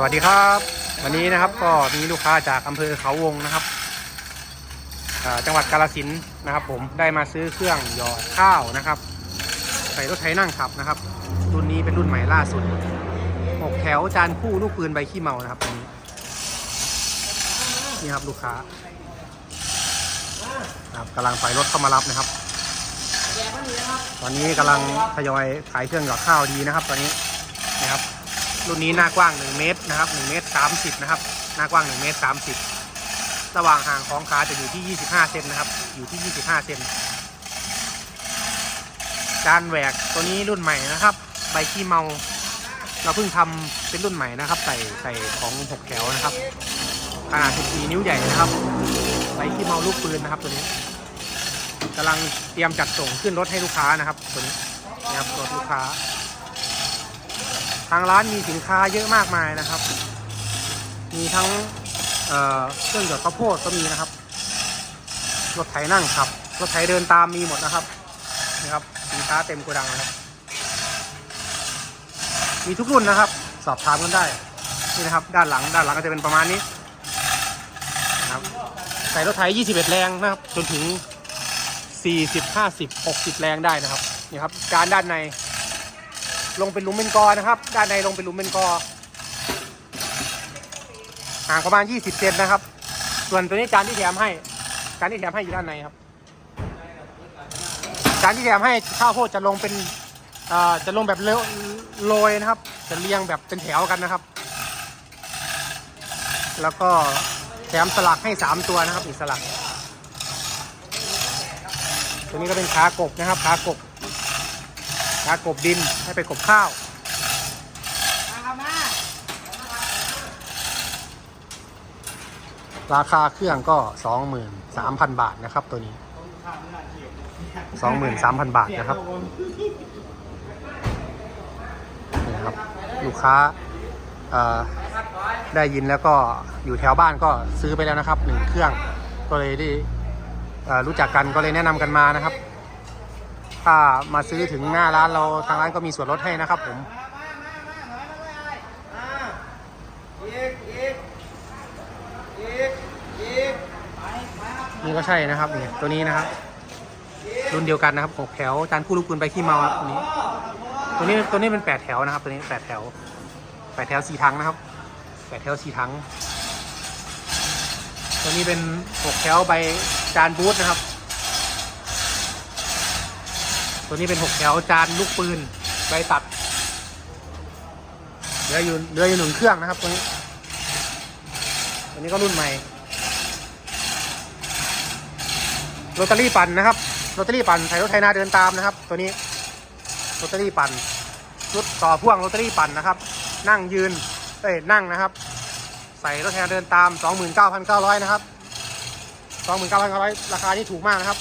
สวัสดีครับ วันนี้นะครับก็มีลูกค้าจากอำเภอเขาวงนะครับจังหวัดกาฬสินนะครับ ผมได้มาซื้อเครื่องหยอดข้าวนะครับ ใส่รถไถนั่งขับนะครับ รุ่นนี้เป็นรุ่นใหม่ล่าสุดหกแถวจานคู่ลูกปืนใบขี้เมานะครับตัวนี้นี่ครับลูกค้าครับกำลังไปรถเข้ามารับนะครับ ตอนนี้กำลังทยอยขายเครื่องหยอดข้าวดีนะครับ ตอนนี้นะครับ รุ่นนี้หน้ากว้าง 1 เมตรนะครับ1เมตร30นะครับหน้ากว้าง 1 เมตร30 ระหว่างห่างของขาจะอยู่ที่ 25 เซนนะครับ อยู่ที่ 25 เซนการแหวกตัวนี้รุ่นใหม่นะครับ ใบขี้เมา เราเพิ่งทำเป็นรุ่นใหม่นะครับ ใส่ใส่ของ6แถวนะครับ ขนาด 14 นิ้วใหญ่นะครับ ใบขี้เมาลูกปืนนะครับตัวนี้กำลังเตรียมจัดส่งขึ้นรถให้ลูกค้านะครับตัวนี้นะครับรถลูกค้า ทางร้านมีสินค้าเยอะมากมายนะครับ มีทั้งเเครื่องหยดข้าวโพดก็มีนะครับ รถไถนั่งขับ รถไถเดินตามมีหมดนะครับนะครับ สินค้าเต็มโกดังนะครับ มีทุกรุ่นนะครับ สอบถามกันได้ นี่นะครับ ด้านหลัง ด้านหลังก็จะเป็นประมาณนี้นะครับ ใส่รถไถ 21 แรงนะครับ จนถึง 40 50 60 แรงได้นะครับ นี่ครับ การด้านใน ลงเป็นหลุมเป็นกอนะครับ ด้านในลงเป็นหลุมเป็นกอ ห่างประมาณ 20 เซนนะครับ ส่วนตัวนี้จานที่แถมให้ จานที่แถมให้อยู่ด้านในครับ จานที่แถมให้ข้าวโพดจะลงเป็นจะลงแบบเลโรยนะครับ จะเรียงแบบเป็นแถวกันนะครับ แล้วก็แถมสลักให้ 3 ตัวนะครับอีกสลัก ตัวนี้ก็เป็นขากบนะครับขากบ ขากบดินให้ไปกบข้าวราคาเครื่องก็ 23,000 บาทนะครับตัวนี้ 23,000 บาทนะครับนี่ครับ ลูกค้าได้ยินแล้วก็อยู่แถวบ้านก็ซื้อไปแล้วนะครับหนึ่งเครื่องก็เลยได้รู้จักกันก็เลยแนะนำกันมานะครับ ถ้ามาซื้อถึงหน้าร้านเราทางร้านก็มีส่วนลดให้นะครับผมนี่ก็ใช่นะครับเนี่ยตัวนี้นะครับ รุ่นเดียวกันนะครับหกแถวจานคู่ลูกปืนไปขี้เมาครับตัวนี้ ตัวนี้ตัวนี้เป็นแปดแถวนะครับ ตัวนี้แปดแถวแปดแถวสี่ทั้งนะครับแปดแถวสี่ทั้ง ตัวนี้เป็นหกแถวใบจานบูธนะครับ ตัวนี้เป็นหกแถวจานลูกปืนใบตัดเหลืออยู่เหลืออยู่หนึ่งเครื่องนะครับตัวนี้ตัวนี้ก็รุ่นใหม่โรตารี่ปั่นนะครับโรตารี่ปั่นใส่รถไถนาเดินตามนะครับ ตัวนี้โรตารี่ปั่นชุดต่อพ่วงโรตารี่ปั่นนะครับ นั่งยืนเอ้ยนั่งนะครับ ใส่รถไถนาเดินตาม 29,900 นะครับ 29,900 ราคานี่ถูกมากนะครับ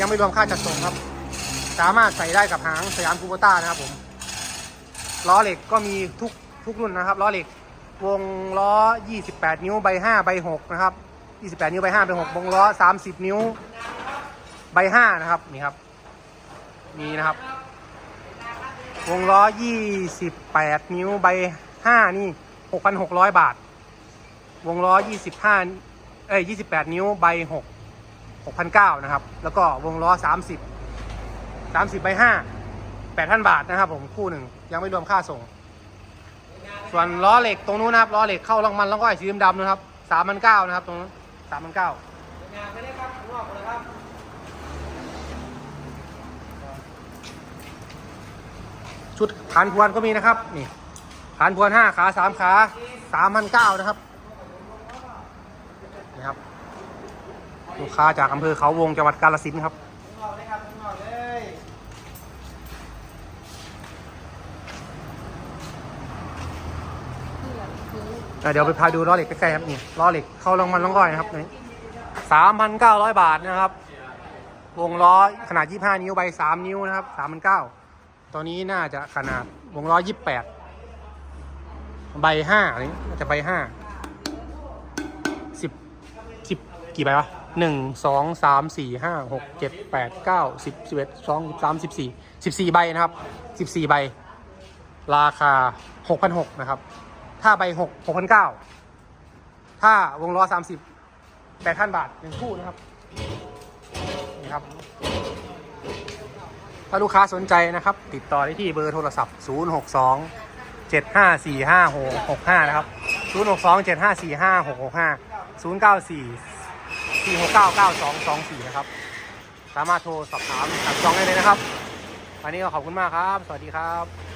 ยังไม่รวมค่าจัดส่งครับ สามารถใส่ได้กับหางสยามคูโบต้านะครับผมล้อเหล็กก็มีทุกทุกรุ่นนะครับล้อเหล็กวงล้อ 28 นิ้วใบ 5 ใบ 6 นะครับ 28 นิ้วใบ 5 ใบ 6 วงล้อ 30 นิ้วใบ 5 นะครับนี่ครับมีนะครับ วงล้อ 28 นิ้วใบ 5 นี่ 6,600 บาท วงล้อ 25 เอ้ย 28 นิ้วใบ 6 6,900นะครับ แล้วก็วงล้อ 30 30ใบ5 8,000 บาทนะครับผมคู่หนึ่งยังไม่รวมค่าส่ง ส่วนล้อเหล็กตรงนู้นนะครับล้อเหล็กเข้าล่องมันแล้วก็ไอสีดำๆนะครับสามพันเก้านะครับ ตรงนู้นสามพันเก้าชุดฐานพวนก็มีนะครับ นี่ฐานพวนห้าขาสามขาสามพันเก้านะครับนี่ครับลูกค้าจากอำเภอเขาวงจังหวัดกาฬสินธุ์ครับ อะเดี๋ยวไปพาดูล้อเหล็กใกล้ๆครับนี่ล้อเหล็กเข้าลงมันลงก้อยนะครับนี่สามพันเก้าร้อยบาทนะครับวงล้อขนาดยี่ห้านิ้วใบสามนิ้วนะครับสามพันเก้าตัวนี้น่าจะขนาดวงล้อยี่แปดใบห้าอนนี้น่าจะใบห้าสิบสิบกี่ใบวะหนึ่งสองสามสี่ห้าหกเจ็ดแปดเก้าสิบสิบเอ็ดสองสามสิบสี่สิบสี่ใบนะครับสิบสี่ใบ ราคาหกพันหกนะครับ ถ้าใบหกหกพันเก้าถ้าวงล้อสามสิบแปดพันบาทหนึ่งคู่นะครับนี่ครับ ถ้าลูกค้าสนใจนะครับ ติดต่อได้ที่เบอร์โทรศัพท์ 0 6 2 7 5 4 5 6 6 5 นะครับ 0 6 2 7 5 4 5 6 6 5 0 9 4 4 6 9 9 2 2 4 นะครับ สามารถโทรสอบถามสั่งจองได้เลยนะครับ วันนี้ก็ขอบคุณมากครับ สวัสดีครับ